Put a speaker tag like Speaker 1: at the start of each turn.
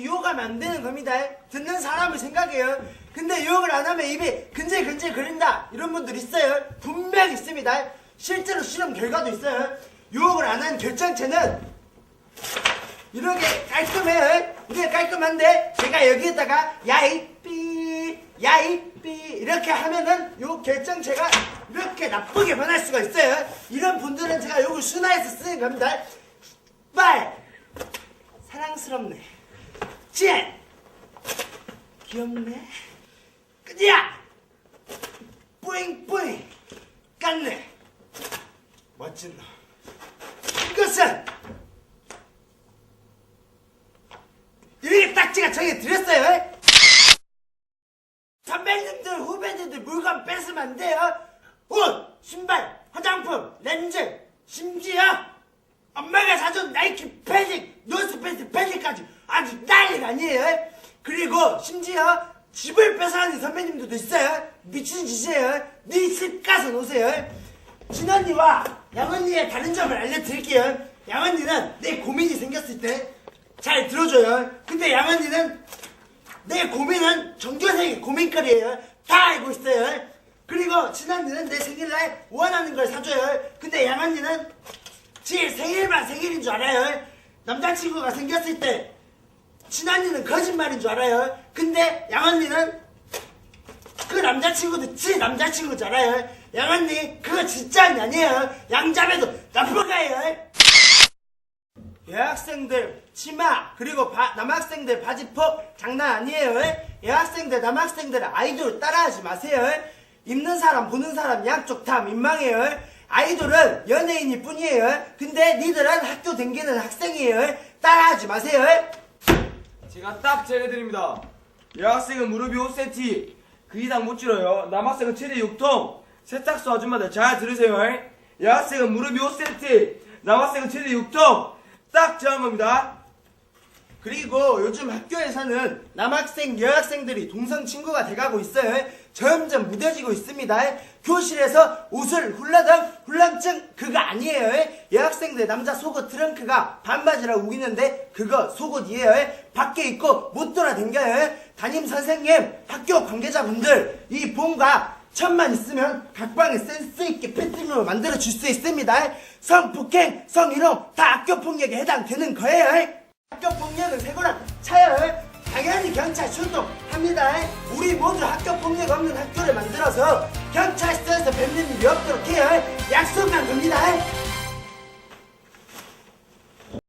Speaker 1: 유혹하면 안 되는 겁니다. 듣는 사람을 생각해요. 근데 유혹을 안 하면 입이 근질근질 거린다. 이런 분들 있어요. 분명 있습니다. 실제로 실험 결과도 있어요. 유혹을 안 한 결정체는 이렇게 깔끔해요. 이게 깔끔한데 제가 여기에다가 야이 삐 야이 삐 이렇게 하면은 요 결정체가 이렇게 나쁘게 변할 수가 있어요. 이런 분들은 제가 요걸 순화해서 쓰는 겁니다. 빨 사랑스럽네. 찐 귀엽네. 끄지야 뿌잉뿌잉 깠네. 멋진 놈. 이것은 이렇게 딱지가 정해 드렸어요. 선배님들, 후배님들 물건 뺏으면 안 돼요. 옷, 신발, 화장품, 렌즈, 심지어 엄마가 사준 나이키 패딩, 노스페이스 패딩까지 아주 난리가 아니에요. 그리고 심지어 집을 뺏어가는 선배님들도 있어요. 미친 짓이에요. 네집 가서 노세요. 진언니와 양언니의 다른 점을 알려드릴게요. 양언니는 내 고민이 생겼을 때 잘 들어줘요. 근데 양언니는 내 고민은 정교생의 고민거리예요. 다 알고 있어요. 그리고 진언니는 내 생일날 원하는 걸 사줘요. 근데 양언니는 지 생일만 생일인 줄 알아요. 남자친구가 생겼을 때 친언니는 거짓말인 줄 알아요. 근데 양언니는 그 남자친구도 지 남자친구인 줄 알아요. 양언니 그거 진짜 아니에요. 양자매도 나쁜 거예요. 여학생들 치마 그리고 바- 남학생들 바지폭 장난 아니에요. 여학생들 남학생들 아이돌 따라하지 마세요. 입는 사람 보는 사람 양쪽 다 민망해요. 아이돌은 연예인일 뿐이에요. 근데 니들은 학교 댕기는 학생이에요. 따라하지 마세요.
Speaker 2: 제가 딱 정해드립니다. 여학생은 무릎이 5cm, 그 이상 못 줄어요. 남학생은 최대 6통. 세탁소 아줌마들 잘 들으세요. 여학생은 무릎이 5cm, 남학생은 최대 6통. 딱 정한 겁니다.
Speaker 1: 그리고 요즘 학교에서는 남학생, 여학생들이 동성 친구가 돼가고 있어요. 점점 무뎌지고 있습니다. 교실에서 옷을 훌라당, 훌랑증 그거 아니에요. 여학생들 남자 속옷 트렁크가 반바지라고 우기는데 그거 속옷이에요. 밖에 입고 못 돌아댕겨요. 담임 선생님, 학교 관계자분들 이 본과 천만 있으면 각방에 센스 있게 패팅으로 만들어 줄 수 있습니다. 성폭행, 성희롱 다 학교 폭력에 해당되는 거예요. 학교 폭력은 세고랑 차요. 당연히 경찰 출동합니다. 우리 모두 학교 폭력 없는 학교를 만들어서 경찰서에서 일이 없도록.